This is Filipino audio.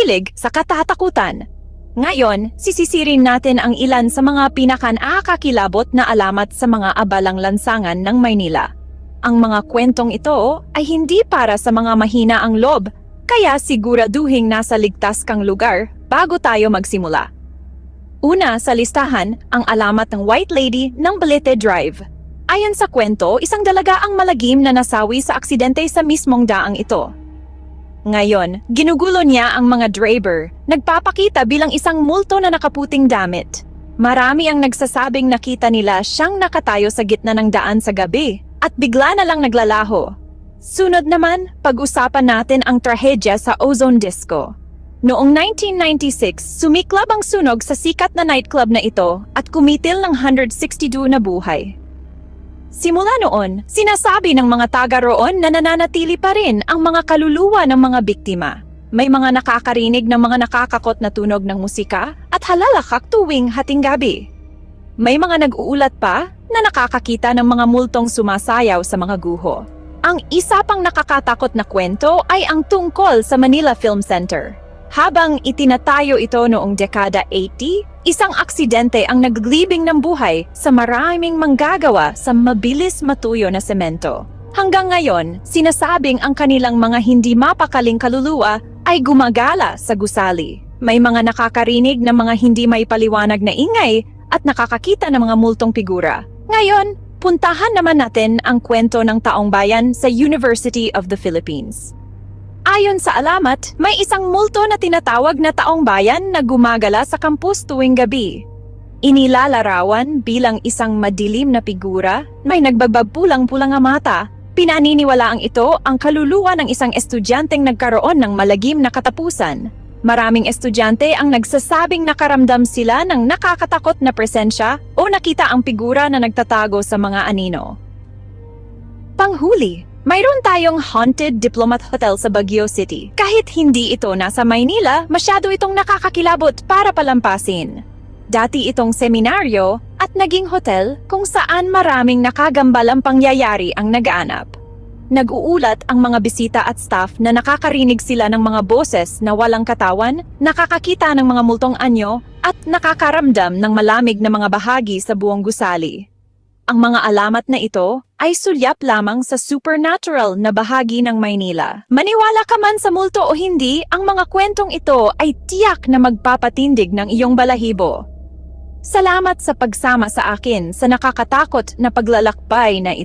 mahilig sa katatakutan. Ngayon, sisisirin natin ang ilan sa mga pinaka-nakakakilabot na alamat sa mga abalang lansangan ng Maynila. Ang mga kwentong ito ay hindi para sa mga mahina ang lob, kaya siguraduhing nasa ligtas kang lugar bago tayo magsimula. Una sa listahan, ang alamat ng White Lady ng Balete Drive. Ayon sa kwento, isang dalaga ang malagim na nasawi sa aksidente sa mismong daang ito. Ngayon, ginugulo niya ang mga driver, nagpapakita bilang isang multo na nakaputing damit. Marami ang nagsasabing nakita nila siyang nakatayo sa gitna ng daan sa gabi at bigla na lang naglalaho. Sunod naman, pag-usapan natin ang trahedya sa Ozone Disco. Noong 1996, sumiklab ang sunog sa sikat na nightclub na ito at kumitil ng 162 na buhay. Simula noon, sinasabi ng mga taga roon na nananatili pa rin ang mga kaluluwa ng mga biktima. May mga nakakarinig ng mga nakakakot na tunog ng musika at halalakak tuwing hating gabi. May mga nag-uulat pa na nakakakita ng mga multong sumasayaw sa mga guho. Ang isa pang nakakatakot na kwento ay ang tungkol sa Manila Film Center. Habang itinatayo ito noong dekada 80, isang aksidente ang naglibing ng buhay sa maraming manggagawa sa mabilis matuyo na semento. Hanggang ngayon, sinasabing ang kanilang mga hindi mapakaling kaluluwa ay gumagala sa gusali. May mga nakakarinig ng mga hindi may paliwanag na ingay at nakakakita ng mga multong figura. Ngayon, puntahan naman natin ang kwento ng taong bayan sa University of the Philippines. Ayon sa alamat, may isang multo na tinatawag na taong bayan na gumagala sa kampus tuwing gabi. Inilalarawan bilang isang madilim na figura, may nagbabagpulang-pulang ang mata. Pinaniniwala ang ito ang kaluluwa ng isang estudyanteng nagkaroon ng malagim na katapusan. Maraming estudyante ang nagsasabing nakaramdam sila ng nakakatakot na presensya o nakita ang figura na nagtatago sa mga anino. Panghuli, mayroon tayong Haunted Diplomat Hotel sa Baguio City. Kahit hindi ito nasa Maynila, masyado itong nakakakilabot para palampasin. Dati itong seminaryo at naging hotel kung saan maraming nakagambalang pangyayari ang nagaanap. Nag-uulat ang mga bisita at staff na nakakarinig sila ng mga boses na walang katawan, nakakakita ng mga multong anyo, at nakakaramdam ng malamig na mga bahagi sa buong gusali. Ang mga alamat na ito ay sulyap lamang sa supernatural na bahagi ng Maynila. Maniwala ka man sa multo o hindi, ang mga kwentong ito ay tiyak na magpapatindig ng iyong balahibo. Salamat sa pagsama sa akin sa nakakatakot na paglalakbay na ito.